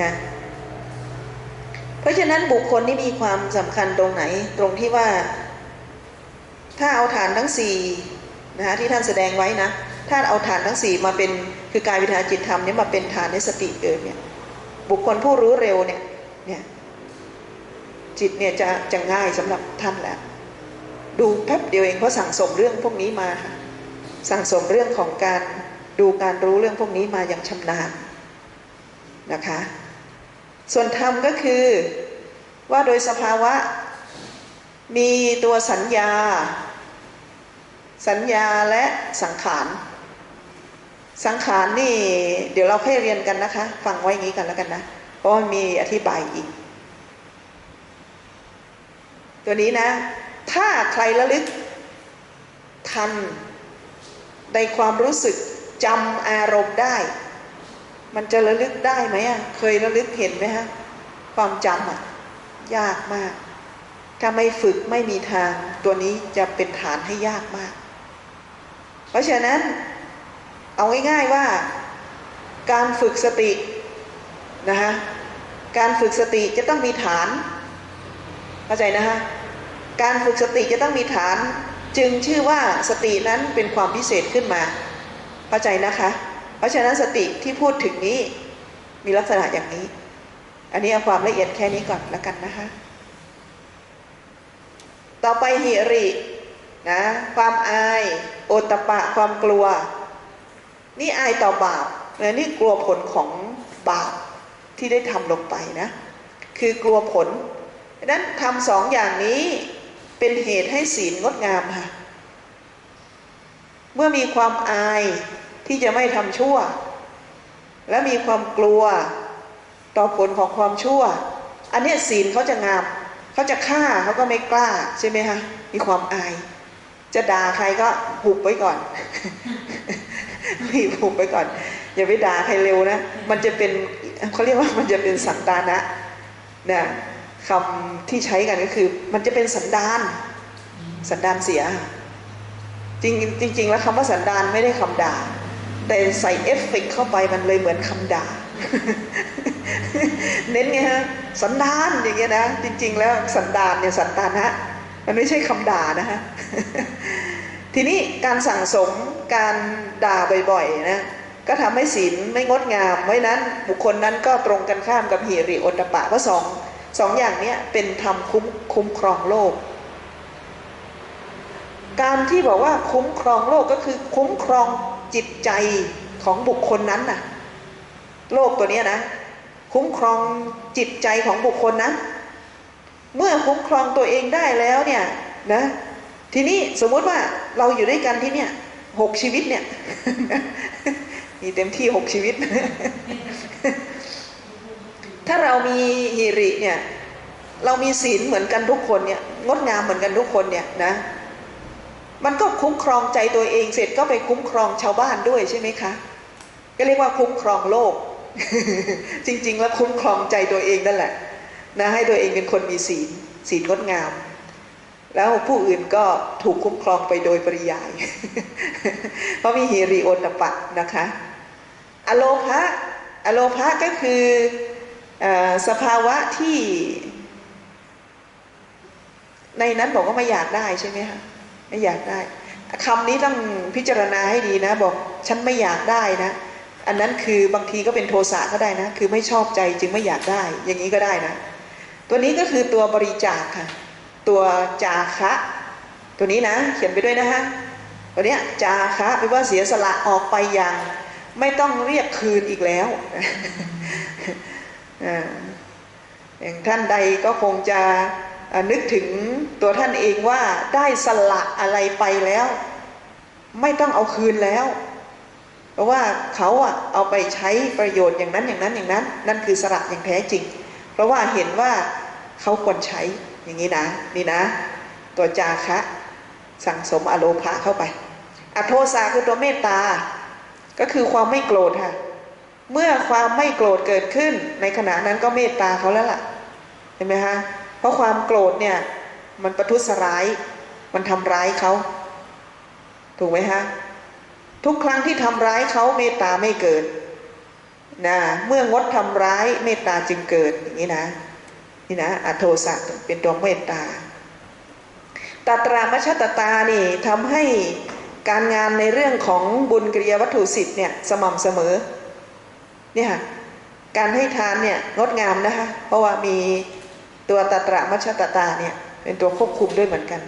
นะเพราะฉะนั้นบุคคลนี่มีความสำคัญตรงไหนตรงที่ว่า ถ้าเอาฐานทั้งสี่นะคะที่ท่านแสดงไว้นะถ้าเอาฐานทั้งสี่มาเป็นคือกายวิทยาจิตธรรมเนี่ยมาเป็นฐานในสติเกิดเนี่ยบุคคลผู้รู้เร็วเนี่ยเนี่ยจิตเนี่ยจะจะง่ายสำหรับท่านแล้วดูแป๊บเดียวเองเพราะสั่งสมเรื่องพวกนี้มาค่ะสั่งสมเรื่องของการดูการรู้เรื่องพวกนี้มาอย่างชำนาญ นะคะ ส่วนธรรมก็คือว่าโดยสภาวะมีตัวสัญญา สัญญาและสังขาร สังขารนี่เดี๋ยวเราค่อยเรียนกันนะคะ ฟังไว้อย่างนี้กันแล้วกันนะ เพราะมีอธิบายอีก ตัวนี้นะ ถ้าใครระลึกทันในความรู้สึกจำอารมณ์ได้ มันจะระลึกได้ไหมอะ เคยระลึกเห็นไหมฮะ ความจำอะ ยากมาก ถ้าไม่ฝึกไม่มีทาง ตัวนี้จะเป็นฐานให้ยากมาก เพราะฉะนั้น เอาง่ายๆว่า การฝึกสตินะคะการฝึกสติจะต้องมีฐาน เข้าใจนะคะการฝึกสติจะต้องมีฐาน จึงชื่อว่าสตินั้นเป็นความพิเศษขึ้นมา เข้าใจนะคะ เพราะฉะนั้นสติที่พูดถึงนี้มีลักษณะอย่างนี้ อันนี้เอาความละเอียดแค่นี้ก่อนแล้วกันนะคะ ต่อไปหิรินะความอายโอตตะปะความกลัว นี่อายต่อบาปนะนี่กลัวผลของบาปที่ได้ทำลงไปนะ คือกลัวผลดังนั้นทำสองอย่างนี้เป็นเหตุให้ศีลงดงามค่ะ เมื่อมีความอาย ที่จะไม่ทำชั่ว และมีความกลัวต่อผลของความชั่ว อันนี้ศีลเขาจะงามเขาจะฆ่าเขาก็ไม่กล้าใช่ไหมคะมีความอาย จะด่าใครก็หุบไว้ก่อนรีบหุบไว้ก่อน อย่าไปด่าใครเร็วนะ มันจะเป็นเขาเรียกว่ามันจะเป็นสันดานะนะคำที่ใช้กันก็คือ มันจะเป็นสันดาน สันดานเสีย จริงจริงแล้วคำว่าสันดานไม่ได้คำด่า แต่ใส่เอฟเฟกเข้าไปมันเลยเหมือนคำด่า เน้นไงฮะสันดานอย่างเงี้ยนะจริง ๆ แล้วสันดานเนี่ยสันดานะมันไม่ใช่คำด่านะฮะทีนี้การสั่งสมการด่าบ่อยๆนะก็ทำให้ศีลไม่งดงามเพราะนั้นบุคคลนั้นก็ตรงกันข้ามกับหิริโอตปะเพราะสองสองอย่างนี้เป็นธรรมคุ้มคุ้มครองโลก การที่บอกว่าคุ้มครองโลกก็คือคุ้มครอง จิตใจของบุคคลนั้นน่ะ โลกตัวนี้นะ คุ้มครองจิตใจของบุคคลนั้นเมื่อคุ้มครองตัวเองได้แล้วเนี่ยนะ ทีนี้สมมุติว่าเราอยู่ด้วยกันที่เนี่ยหกชีวิตเนี่ยมีเต็มที่หกชีวิต ถ้าเรามีฮิริเนี่ย เรามีศีลเหมือนกันทุกคนเนี่ย งดงามเหมือนกันทุกคนเนี่ยนะ มันก็คุ้มครองใจตัวเองเสร็จก็ไปคุ้มครองชาวบ้านด้วยใช่ไหมคะ ก็เรียกว่าคุ้มครองโลก จริง ๆ แล้วคุ้มครองใจตัวเองนั่นแหละนะให้ตัวเองเป็นคนมีศีลศีลงดงาม แล้วผู้อื่นก็ถูกคุ้มครองไปโดยปริยาย เพราะมีฮิริโอตปะนะคะ อโลภะอโลภะก็คืออสภาวะที่ ในนั้นบอกว่าไม่อยากได้ใช่ไหมคะ ไม่อยากได้คำนี้ต้องพิจารณาให้ดีนะ บอกฉันไม่อยากได้นะ อันนั้นคือบางทีก็เป็นโทสะก็ได้นะ คือไม่ชอบใจจึงไม่อยากได้ อย่างนี้ก็ได้นะ ตัวนี้ก็คือตัวบริจาคค่ะ ตัวจาคะ ตัวนี้นะ เขียนไปด้วยนะฮะตัวเนี้ยจาคะแปลว่าเสียสละออกไปอย่าง ไม่ต้องเรียกคืนอีกแล้วอย่างท่านใดก็คงจะ นึกถึงตัวท่านเองว่าได้สละอะไรไปแล้ว ไม่ต้องเอาคืนแล้ว เพราะว่าเขาอะเอาไปใช้ประโยชน์อย่างนั้นอย่างนั้นอย่างนั้น นั่นคือสละอย่างแท้จริง เพราะว่าเห็นว่าเขาควรใช้อย่างนี้นะนี่นะ ตัวจาคะสั่งสมอโลภะเข้าไปอโทสาคือตัวเมตตา ก็คือความไม่โกรธค่ะ เมื่อความไม่โกรธเกิดขึ้น ในขณะนั้นก็เมตตาเขาแล้วล่ะ เห็นไหมคะ เพราะความโกรธเนี่ย มันประทุษร้าย มันทำร้ายเขาถูกไหมฮะทุกครั้งที่ทำร้ายเขาเมตตาไม่เกิดนะเมื่องดทำร้ายเมตตาจึงเกิดอย่างนี้นะนี่นะอโทสะเป็นตัวเมตตาตัตรามชตตานี่ทำให้การงานในเรื่องของบุญกิริยาวัตถุสิทธิ์เนี่ยสม่ำเสมอเนี่ยค่ะการให้ทานเนี่ยงดงามนะคะเพราะว่ามี ตัวตาตระมัชตตาเนี่ยเป็นตัวควบคุมด้วยเหมือนกัน